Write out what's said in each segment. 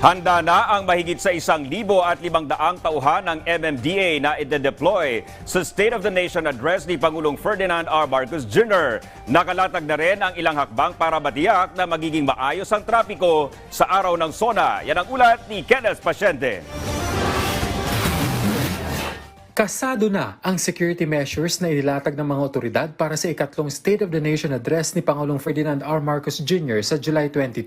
Handa na ang mahigit sa isang libo at limang daang tauhan ng MMDA na ide-deploy sa State of the Nation address ni Pangulong Ferdinand R. Marcos Jr. Nakalatag na rin ang ilang hakbang para matiyak na magiging maayos ang trapiko sa araw ng SONA. Yan ang ulat ni Kenneth Pasyente. Kasado na ang security measures na inilatag ng mga otoridad para sa ikatlong State of the Nation address ni Pangulong Ferdinand R. Marcos Jr. sa July 22.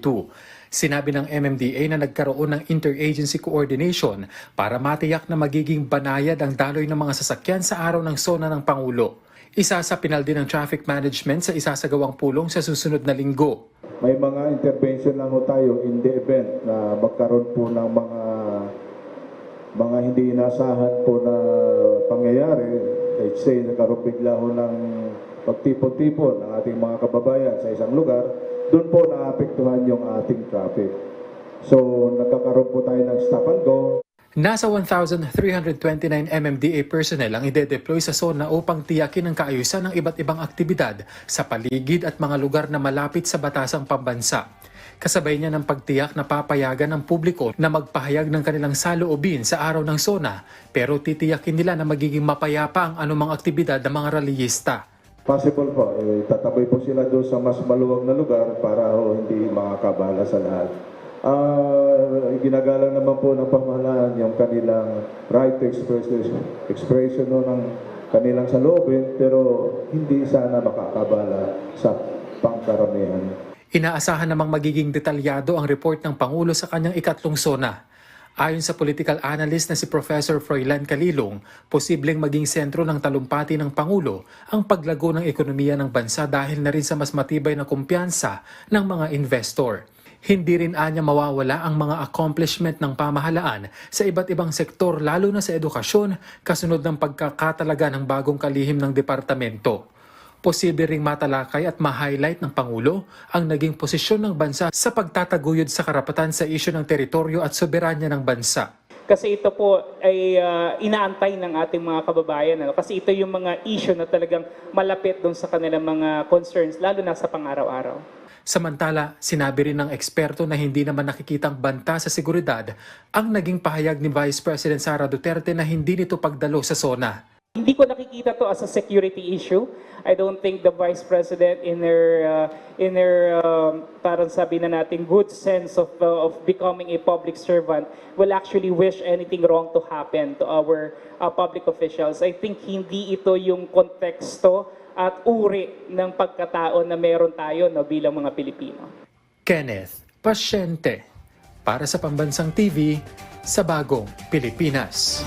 Sinabi ng MMDA na nagkaroon ng interagency coordination para matiyak na magiging banayad ang daloy ng mga sasakyan sa araw ng SONA ng Pangulo. Isa sa pinal din ng traffic management sa isasagawang pulong sa susunod na linggo. May mga intervention lang tayo in the event na magkaroon po ng mga mga hindi inasahan po na pangyayari. Let's say, nagkaroon bigla ho ng pagtipon-tipon ng ating mga kababayan sa isang lugar, doon po naapektuhan yung ating traffic. So, nagkakaroon po tayo ng stop and go. Nasa 1,329 MMDA personnel ang ide-deploy sa SONA upang tiyakin ang kaayusan ng iba't ibang aktibidad sa paligid at mga lugar na malapit sa batasang pambansa. Kasabay niya ng pagtiyak na papayagan ng publiko na magpahayag ng kanilang saloobin sa araw ng SONA pero titiyakin nila na magiging mapayapa ang anumang aktibidad ng mga rallyista. Possible po, eh, tataboy po sila doon sa mas maluwag na lugar para ho hindi makakabala sa lahat. Ah, ginagalang naman po ng pamahalaan yung kanilang right to expression, expression no, ng kanilang saloobin pero hindi sana makakabala sa pangkaramihan. Inaasahan namang magiging detalyado ang report ng Pangulo sa kanyang ikatlong SONA. Ayon sa political analyst na si Professor Froilan Calilong, posibleng maging sentro ng talumpati ng Pangulo ang paglago ng ekonomiya ng bansa dahil na rin sa mas matibay na kumpiyansa ng mga investor. Hindi rin anya mawawala ang mga accomplishment ng pamahalaan sa iba't ibang sektor lalo na sa edukasyon kasunod ng pagkakatalaga ng bagong kalihim ng departamento. Posible ring matalakay at ma-highlight ng Pangulo ang naging posisyon ng bansa sa pagtataguyod sa karapatan sa isyu ng teritoryo at soberanya ng bansa. Kasi ito po ay ah, inaantay ng ating mga kababayan. Ano? Kasi ito yung mga issue na talagang malapit doon sa kanilang mga concerns, lalo na sa pang-araw-araw. Samantala, sinabi rin ng eksperto na hindi naman nakikitang banta sa seguridad ang naging pahayag ni Vice President Sara Duterte na hindi nito pagdalo sa SONA. Hindi ko nakikita to as a security issue. I don't think the Vice President in her, uh, in her um, parang sabi na natin, good sense of, uh, of becoming a public servant will actually wish anything wrong to happen to our uh, public officials. I think hindi ito yung konteksto at uri ng pagkatao na meron tayo no, bilang mga Pilipino. Kenneth Pasyente para sa Pambansang TV sa Bagong Pilipinas.